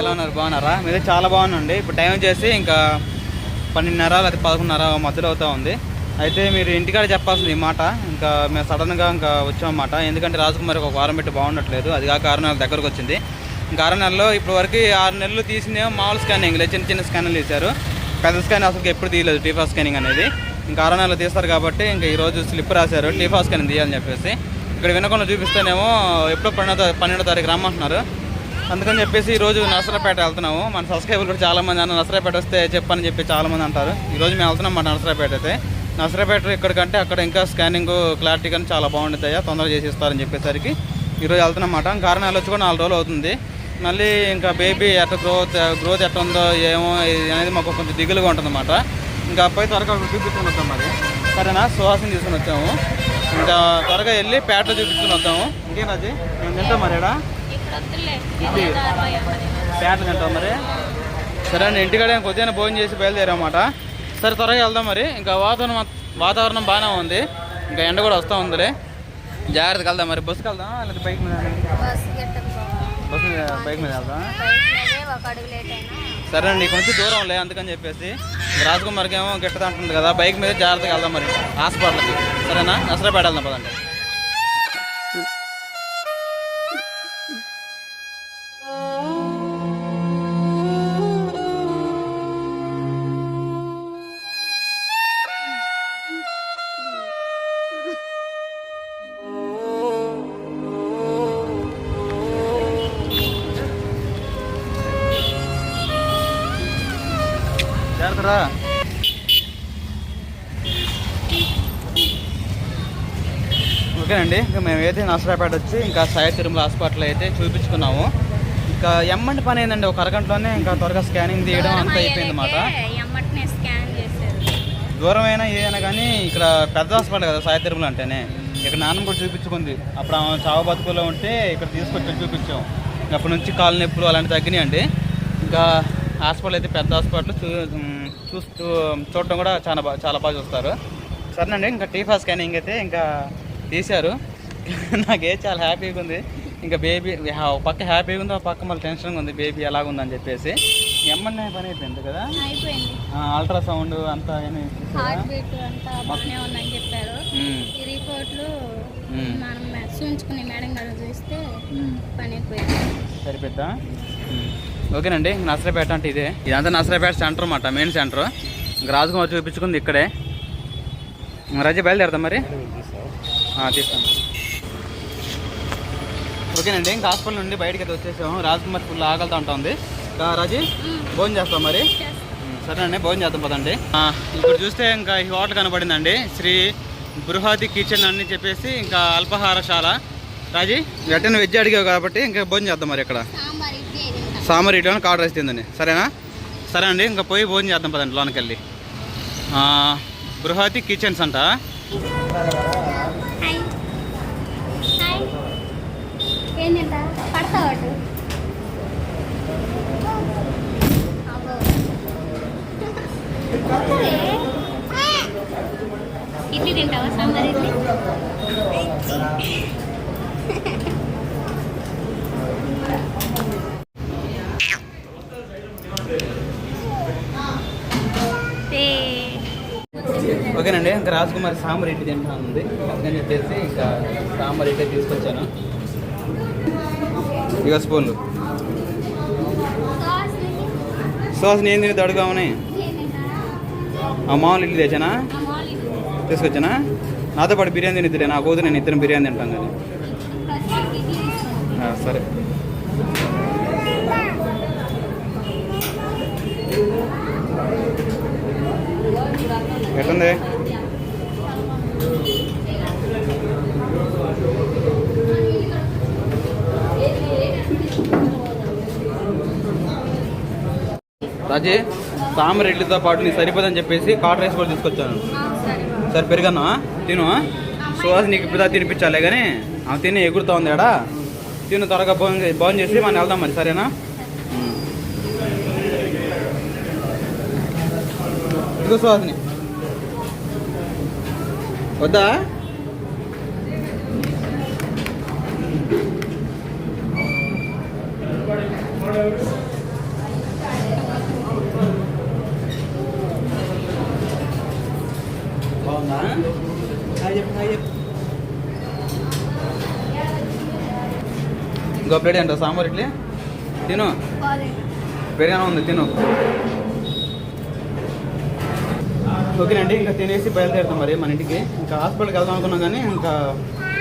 ఎలా ఉన్నారు? బాగున్నారా? మీద చాలా బాగుందండి ఇప్పుడు టైం వచ్చేసి ఇంకా పన్నెండున్నర లేదా పదకొండున్నర మధ్యలో అవుతా ఉంది. అయితే మీరు ఇంటికాడ చెప్పాల్సింది ఈ మాట. ఇంకా మేము సడన్గా ఇంకా వచ్చామన్నమాట. ఎందుకంటే రాజకుమారి ఒక వారం పెట్టి బాగుండట్లేదు. అది కాక ఆరు నెలల దగ్గరకు వచ్చింది. ఇంకా ఆరు నెలలో ఇప్పటి వరకు ఆరు నెలలు తీసినేమో మామూలు స్కానింగ్ చిన్న చిన్న స్కాన్లు తీశారు. పెద్ద స్కాన్ అసలు ఎప్పుడు తీయలేదు టీఫా స్కానింగ్ అనేది. ఇంకా ఆరు నెలలు తీస్తారు కాబట్టి ఇంకా ఈరోజు స్లిప్ రాశారు. టీఫా స్కానింగ్ తీయాలని చెప్పేసి. ఇక్కడ వినకుండా చూపిస్తేనేమో ఎప్పుడో పన్నెండో పన్నెండో తారీఖు రమ్మంటున్నారు. అందుకని చెప్పేసి ఈరోజు నర్సరాపేట వెళ్తున్నాము. మన సబ్స్క్రైబర్ కూడా చాలామంది అన్న నర్సరాపేట వస్తే చెప్పని చెప్పి చాలామంది అంటారు. ఈరోజు మేము వెళ్తున్నాం మన నర్సరాపేట అయితే. నర్సరాపేట ఇక్కడికంటే అక్కడ ఇంకా స్కానింగ్ క్లారిటీ కానీ చాలా బాగుంటుంది అయ్యా. తొందరగా చేసి ఇస్తారని చెప్పేసరికి ఈరోజు వెళ్తున్నమాట కారణాలు వచ్చి కూడా నాలుగు రోజులు అవుతుంది. మళ్ళీ ఇంకా బేబీ ఎట్ట గ్రోత్ గ్రోత్ ఎట్ట ఉందో ఏమో అనేది మాకు కొంచెం దిగులుగా ఉంటుందన్నమాట ఇంకా అబ్బాయి త్వరగా చూపించుకుని వద్దాం మరి. సరేనా? సుహాసిని తీసుకుని వచ్చాము. ఇంకా త్వరగా వెళ్ళి పేటలో చూపించుకుని వద్దాము. ఇంకేం రాజీ? మేము తింటాం మరి? ఇక్కడ ఇది. పేటలు తింటాం మరి? సరే అండి ఇంటికాడ కొద్దిగా భోజనం చేసి బయలుదేరామాట సరే త్వరగా వెళ్దాం మరి. ఇంకా వాతావరణం వాతావరణం బాగానే ఉంది. ఇంకా ఎండ కూడా వస్తూ ఉందిలే. జాగ్రత్తగా వెళ్దాం మరి. బస్సుకి వెళ్దాం లేదా బైక్ మీద? బస్సు మీద బైక్ మీద వెళ్దాం సరే అండి కొంచెం దూరం లే అందుకని చెప్పేసి. రాజకుమార్కి ఏమో గిట్టదు అంటుంది కదా. బైక్ మీద జాగ్రత్తగా వెళ్దాం మరి. హాస్పిటల్కి. సరేనా? నసరాపేట వెళ్దాం పదండి. ఓకేనండి ఇంకా మేమైతే నసరాపేట వచ్చి ఇంకా సాయి తిరుమల హాస్పిటల్ అయితే చూపించుకున్నాము. ఇంకా ఎమ్మంటి పని ఏందండి? ఒక అరగంటలోనే ఇంకా త్వరగా స్కానింగ్ తీయడం అంతా అయిపోయింది చేశారు. దూరమైనా ఏదైనా కానీ ఇక్కడ పెద్ద హాస్పిటల్ కదా సాయి తిరుమల అంటేనే. ఇక్కడ నాన్న కూడా చూపించుకుంది. అప్పుడు ఆమె చావు బతుకులో ఉంటే ఇక్కడ తీసుకొచ్చి చూపించాం. ఇంకా అప్పటి నుంచి కాలు నొప్పులు అలాంటివి తగ్గినాయండి. ఇంకా హాస్పిటల్ అయితే పెద్ద హాస్పిటల్ చూస్తూ చూడటం కూడా చాలా బాగా చాలా బాగా చూస్తారు. సరేనండి ఇంకా టీఫా స్కానింగ్ అయితే ఇంకా తీశారు. నాకే చాలా హ్యాపీగా ఉంది. ఇంకా బేబీ ఒక పక్క హ్యాపీగా ఉంది ఒక పక్క మళ్ళీ టెన్షన్గా ఉంది. బేబీ ఎలాగుందని చెప్పేసి. ఎమ్మన్నే పని అయిపోయింది కదా? అయిపోయింది. అల్ట్రాసౌండ్ అంతా ఏమి చెప్పారు. ఈ రిపోర్ట్లు మనం చూపించుకుని మేడం గారు చూస్తే. పని అయిపోయింది. సరిపోద్దా. ఓకేనండి నసరాపేట అంటే ఇదే. ఇదంతా నసరాపేట సెంటర్ అన్నమాట మెయిన్ సెంటర్. రాజకుమార్ చూపించుకుంది ఇక్కడే. రజ బయలుదేరదాం మరి? తీస్తాం ఓకేనండి ఇంకా హాస్పిటల్ నుండి బయటకి అయితే వచ్చేసాము. రాజకుమార్ ఫుల్ ఆకలితో ఉంటుంది రాజీ భోజనం చేస్తాం. మరి సరేనండి భోజనం చేద్దాం పదండి. ఇక్కడ చూస్తే ఇంకా ఈ హోటల్ కనబడిందండి. శ్రీ బృహతి కిచెన్ అని చెప్పేసి ఇంకా అల్పాహారశాల. రాజీ వెంటనే వెజ్ అడిగావు కాబట్టి ఇంకా భోజనం చేద్దాం మరి ఇక్కడ. సాంబార్ ఇడ్లీ తింటాం సాంబార్ ఇడ్లీ రైస్ తిందండి. సరేనా? సరే అండి ఇంకా పోయి భోజనం చేద్దాం పదండి లోనికి వెళ్ళి. బృహతి కిచెన్స్ అంట? ఇడ్లీ తింటావా సాంబార్ ఇడ్లీ? ఓకేనండి ఇంకా రాజకుమారి సాంబార్ ఇడ్లీ తింటా ఉంది. అందుకని చెప్పేసి ఇంకా సాంబార్ తీసుకొచ్చాను. ఇక స్పూన్లు. సాస్ నేను తిని దడుగా ఉన్నాయి ఆ మామూలు ఇడ్లీ తెచ్చానా? తీసుకొచ్చానా? నాతో పాటు బిర్యానీ తినిద్దులే నా కూతురు నేను ఇద్దరం బిర్యానీ తింటాం కానీ. సరే. ఎట్లుంది? అజయ్ సాంబార్ ఇడ్లీతో పాటు నీకు సరిపోదని చెప్పేసి కాట్ రైస్ కూడా తీసుకొచ్చాను. సరే పెరిగన్నా తిను సుహాస్ నీకు ఇప్పుడు తినిపించాలే కానీ ఆమె తిని ఎగురుతా ఉంది ఆడ? తిను త్వరగా భోజనం భోజనం చేసి మనం వెళ్దాం మరి సరేనా? ఇదిగో సుహాస్ని. వద్దా బాగుందా హాయ్ చెప్పు హాయ్ చెప్పు ఇంకో ప్లేట్ ఏంటో సాంబార్ ఇడ్లీ? తిను. పెరిగానే ఉంది తిను. ఓకేనండి ఇంకా తినేసి బయలుదేరుతాం మరి మన ఇంటికి. ఇంకా హాస్పిటల్కి వెళ్దాం అనుకున్నాం కానీ ఇంకా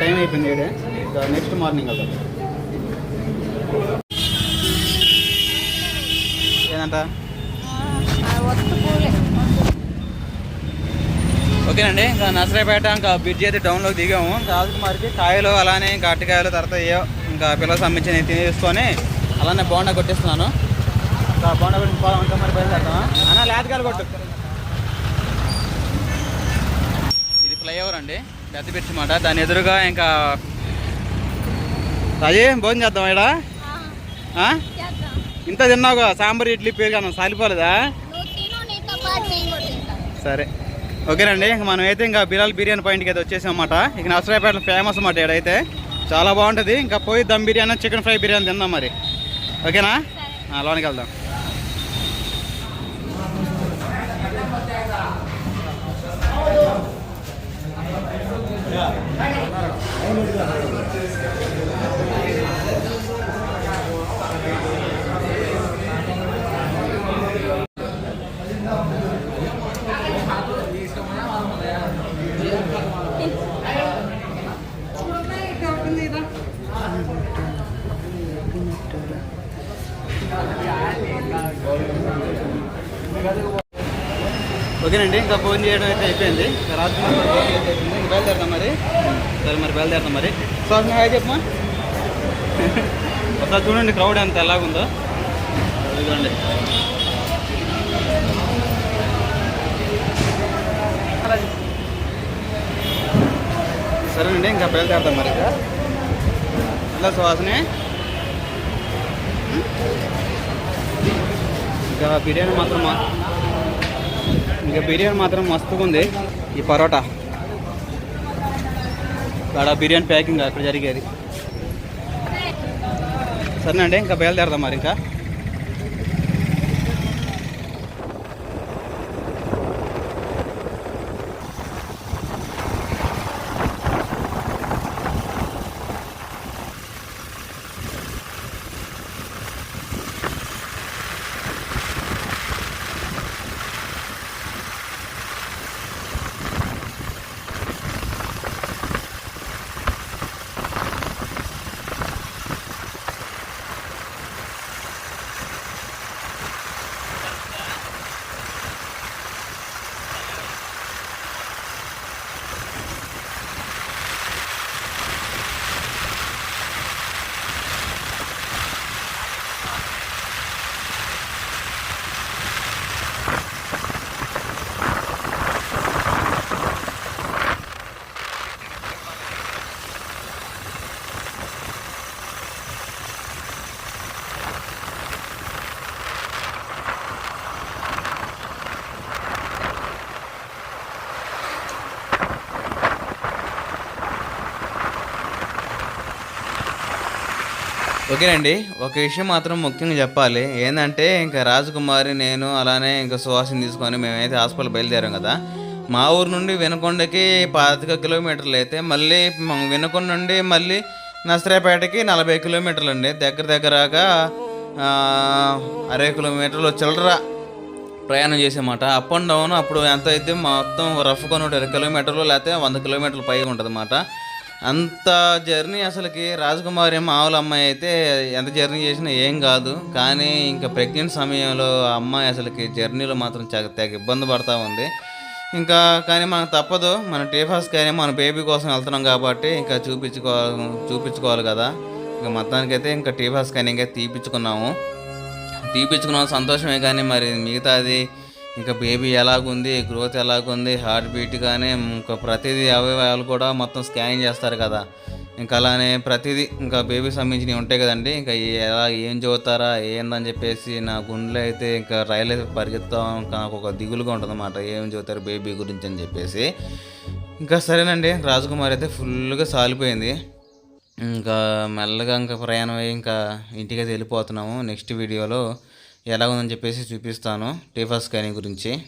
టైం అయిపోయింది ఏడే ఇంకా నెక్స్ట్ మార్నింగ్ వెళ్దాం. ఏదంట? ఓకేనండి ఇంకా నర్సరాపేట ఇంకా బ్రిడ్జ్ అయితే డౌన్లోకి దిగాము. ఇంకా రాజకుమారికి కాయలు అలానే ఇంకా అరటికాయలు తర్వాత ఏ ఇంకా పిల్లలకు సంబంధించి తినేసుకొని అలానే బోండా కొట్టిస్తున్నాను. ఇంకా బోండా కొట్టి పోదాం ఇంకా మరి బయలుదేరుతామా అన్న లేతకాయలు కొట్టు. ఇది ఫ్లైఓవర్ అండి. పెద్ద బ్రిడ్జ్ మాట. దాని ఎదురుగా ఇంకా రాజీ భోజనం చేద్దాం ఇక్కడ ఇంత తిన్నావుగా? సాంబార్ ఇడ్లీ పేరు కానీ సాలిపోలేదా? సరే. ఓకేనండి ఇంక మనం అయితే ఇంకా బిలాల్ బిర్యానీ పాయింట్కి అయితే వచ్చేసాం అన్నమాట ఇక నర్సరాయపేట ఫేమస్ అన్నమాట ఇక్కడైతే చాలా బాగుంటుంది. ఇంకా పోయి దమ్ బిర్యానీ చికెన్ ఫ్రై బిర్యానీ తిందాం మరి. ఓకేనా? లోనికి వెళ్దాం. ఓకేనండి ఇంకా ఫోన్ చేయడం అయితే అయిపోయింది. రాత్రి ఇంకా బయలుదేరుతాం మరి. సరే మరి బయలుదేరుతాం మరి. సో హాయ్ చెప్పమా? ఒకసారి చూడండి క్రౌడ్ ఎంత ఎలాగుందో. ఇదిగోండి. సరేనండి ఇంకా బయలుదేరుతాం మరి. ఇంకా ఇలా సువాసనే ఇంకా బిర్యానీ మాత్రం ఇంకా బిర్యానీ మాత్రం మస్తుగా ఉంది ఈ పరోటా. ఇక్కడ బిర్యానీ ప్యాకింగ్ అక్కడ జరిగేది. సరేనండి ఇంకా బయలుదేరదాం మరి ఇంకా. ఓకేనండి ఒక విషయం మాత్రం ముఖ్యంగా చెప్పాలి. ఏంటంటే ఇంకా రాజకుమారి నేను అలానే ఇంకా సువాసిని తీసుకొని మేమైతే హాస్పిటల్ బయలుదేరాం కదా. మా ఊరు నుండి వినకొండకి పాతిక కిలోమీటర్లు అయితే మళ్ళీ వినకొండ నుండి మళ్ళీ నసరాపేటకి నలభై కిలోమీటర్లు అండి దగ్గర దగ్గరగా అరవై కిలోమీటర్లు చిల్లర ప్రయాణం చేసేమాట. అప్ అండ్ డౌన్ అప్పుడు ఎంత అయితే మొత్తం రఫ్గా నూట ఇరవై కిలోమీటర్లు లేకపోతే వంద కిలోమీటర్లు పైగా ఉంటుంది అన్నమాట అంత జర్నీ అసలుకి రాజకుమారి మామూలు అమ్మాయి అయితే ఎంత జర్నీ చేసినా ఏం కాదు. కానీ ఇంకా ప్రెగ్నెంట్ సమయంలో అమ్మాయి అసలుకి జర్నీలో మాత్రం తెగ తెగ ఇబ్బంది పడతా ఉంది. ఇంకా కానీ మనకు తప్పదు. మన టీఫాస్ కానీ మన బేబీ కోసం వెళ్తున్నాం కాబట్టి ఇంకా చూపించుకో చూపించుకోవాలి కదా. ఇంకా మొత్తానికైతే ఇంకా టీఫాస్ కానీ ఇంకా తీపిచ్చుకున్నాము. తీపిచ్చుకున్నాం. సంతోషమే కానీ మరి మిగతాది ఇంకా బేబీ ఎలాగుంది గ్రోత్ ఎలాగుంది హార్ట్ బీట్ కానీ ఇంకా ప్రతిదీ అవయవాలు కూడా మొత్తం స్కాన్ చేస్తారు కదా. ఇంకా అలానే ప్రతిదీ ఇంకా బేబీ సంబంధించినవి ఉంటాయి కదండి. ఇంకా ఎలా ఏం చదువుతారా ఏందని చెప్పేసి నా గుండెలో అయితే ఇంకా రైలు అయితే పరిగెత్తాం ఇంకా నాకు ఒక దిగులుగా ఉంటుంది అన్నమాట ఏం చదువుతారు బేబీ గురించి అని చెప్పేసి. ఇంకా సరేనండి రాజకుమారి అయితే ఫుల్గా సాలిపోయింది ఇంకా మెల్లగా ఇంకా ప్రయాణం అయ్యి ఇంకా ఇంటికి అయితే వెళ్ళిపోతున్నాము. నెక్స్ట్ వీడియోలో ఎలా ఉందని చెప్పేసి చూపిస్తాను టీఫా స్కానింగ్ గురించి.